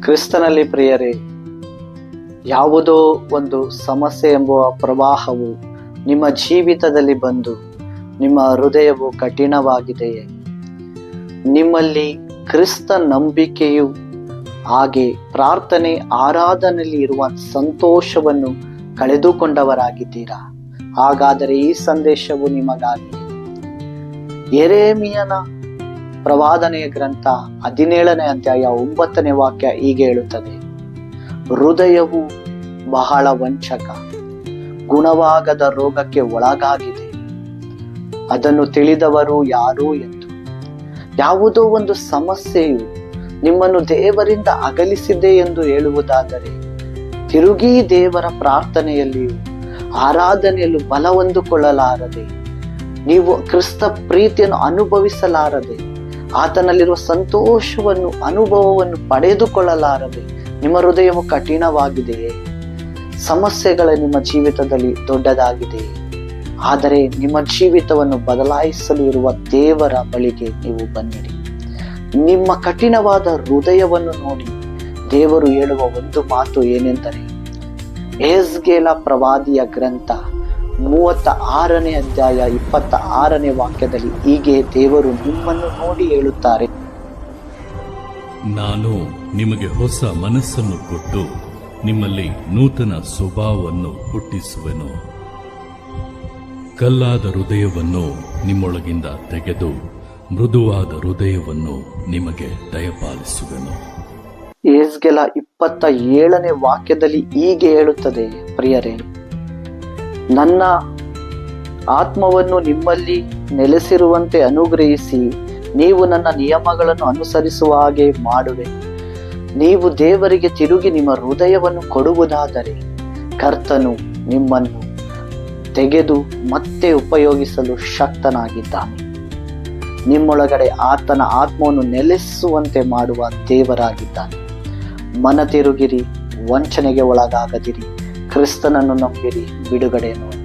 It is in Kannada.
ಕ್ರಿಸ್ತನಲ್ಲಿ ಪ್ರಿಯರೇ, ಯಾವುದೋ ಒಂದು ಸಮಸ್ಯೆ ಎಂಬುವ ಪ್ರವಾಹವು ನಿಮ್ಮ ಜೀವಿತದಲ್ಲಿ ಬಂದು ನಿಮ್ಮ ಹೃದಯವು ಕಠಿಣವಾಗಿದೆಯೇ? ನಿಮ್ಮಲ್ಲಿ ಕ್ರಿಸ್ತ ನಂಬಿಕೆಯು ಹಾಗೆ ಪ್ರಾರ್ಥನೆ, ಆರಾಧನೆಯಲ್ಲಿ ಇರುವ ಸಂತೋಷವನ್ನು ಕಳೆದುಕೊಂಡವರಾಗಿದ್ದೀರಾ? ಹಾಗಾದರೆ ಈ ಸಂದೇಶವು ನಿಮಗಾಗಿ. ಎರೇಮಿಯನ ಪ್ರವಾದನೆಯ ಗ್ರಂಥ ಹದಿನೇಳನೇ ಅಧ್ಯಾಯ ಒಂಬತ್ತನೇ ವಾಕ್ಯ ಹೀಗೆ ಹೇಳುತ್ತದೆ. ಹೃದಯವು ಬಹಳ ವಂಚಕ, ಗುಣವಾಗದ ರೋಗಕ್ಕೆ ಒಳಗಾಗಿದೆ. ಅದನ್ನು ತಿಳಿದವರು ಯಾರು ಎಂದು. ಯಾವುದೋ ಒಂದು ಸಮಸ್ಯೆಯು ನಿಮ್ಮನ್ನು ದೇವರಿಂದ ಅಗಲಿಸಿದೆ ಎಂದು ಹೇಳುವುದಾದರೆ, ತಿರುಗಿ ದೇವರ ಪ್ರಾರ್ಥನೆಯಲ್ಲಿಯೂ ಆರಾಧನೆಯಲ್ಲೂ ಬಲ ಹೊಂದಿಕೊಳ್ಳಲಾರದೆ ನೀವು ಕ್ರಿಸ್ತ ಪ್ರೀತಿಯನ್ನು ಅನುಭವಿಸಲಾರದೆ ಆತನಲ್ಲಿರುವ ಸಂತೋಷವನ್ನು, ಅನುಭವವನ್ನು ಪಡೆದುಕೊಳ್ಳಲಾರದೆ ನಿಮ್ಮ ಹೃದಯವು ಕಠಿಣವಾಗಿದೆಯೇ? ಸಮಸ್ಯೆಗಳ ನಿಮ್ಮ ಜೀವಿತದಲ್ಲಿ ದೊಡ್ಡದಾಗಿದೆ ಆದರೆ ನಿಮ್ಮ ಜೀವಿತವನ್ನು ಬದಲಾಯಿಸಲು ಇರುವ ದೇವರ ಬಳಿಗೆ ನೀವು ಬನ್ನಿರಿ. ನಿಮ್ಮ ಕಠಿಣವಾದ ಹೃದಯವನ್ನು ನೋಡಿ ದೇವರು ಹೇಳುವ ಒಂದು ಮಾತು ಏನೆಂದರೆ ಏಸ್ಗೇಲ ಪ್ರವಾದಿಯ ಗ್ರಂಥ ಮೂವತ್ತ ಆರನೇ ಅಧ್ಯಾಯ ಇಪ್ಪತ್ತ ಆರನೇ ವಾಕ್ಯದಲ್ಲಿ ಹೀಗೆ ದೇವರು ನಿಮ್ಮನ್ನು ನೋಡಿ ಹೇಳುತ್ತಾರೆ. ನಾನು ನಿಮಗೆ ಹೊಸ ಮನಸ್ಸನ್ನು ಕೊಟ್ಟು ನಿಮ್ಮಲ್ಲಿ ನೂತನ ಸ್ವಭಾವವನ್ನು ಹುಟ್ಟಿಸುವೆನು. ಕಲ್ಲಾದ ಹೃದಯವನ್ನು ನಿಮ್ಮೊಳಗಿಂದ ತೆಗೆದು ಮೃದುವಾದ ಹೃದಯವನ್ನು ನಿಮಗೆ ದಯಪಾಲಿಸುವೆನು. ಏಸ್ಗೆಲ ಇಪ್ಪತ್ತ ಏಳನೇ ವಾಕ್ಯದಲ್ಲಿ ಹೀಗೆ ಹೇಳುತ್ತದೆ ಪ್ರಿಯರೇ ನನ್ನ ಆತ್ಮವನ್ನು ನಿಮ್ಮಲ್ಲಿ ನೆಲೆಸಿರುವಂತೆ ಅನುಗ್ರಹಿಸಿ ನೀವು ನನ್ನ ನಿಯಮಗಳನ್ನು ಅನುಸರಿಸುವ ಹಾಗೆ ಮಾಡುವೆ. ನೀವು ದೇವರಿಗೆ ತಿರುಗಿ ನಿಮ್ಮ ಹೃದಯವನ್ನು ಕೊಡುವುದಾದರೆ ಕರ್ತನು ನಿಮ್ಮನ್ನು ತೆಗೆದು ಮತ್ತೆ ಉಪಯೋಗಿಸಲು ಶಕ್ತನಾಗಿದ್ದಾನೆ. ನಿಮ್ಮೊಳಗಡೆ ಆತನ ಆತ್ಮವನ್ನು ನೆಲೆಸುವಂತೆ ಮಾಡುವ ದೇವರಾಗಿದ್ದಾನೆ. ಮನ ತಿರುಗಿರಿ, ವಂಚನೆಗೆ ಒಳಗಾಗದಿರಿ. ಕ್ರಿಸ್ತನನ್ನು ನಂಬಿರಿ ಬಿಡುಗಡೆಯನ್ನು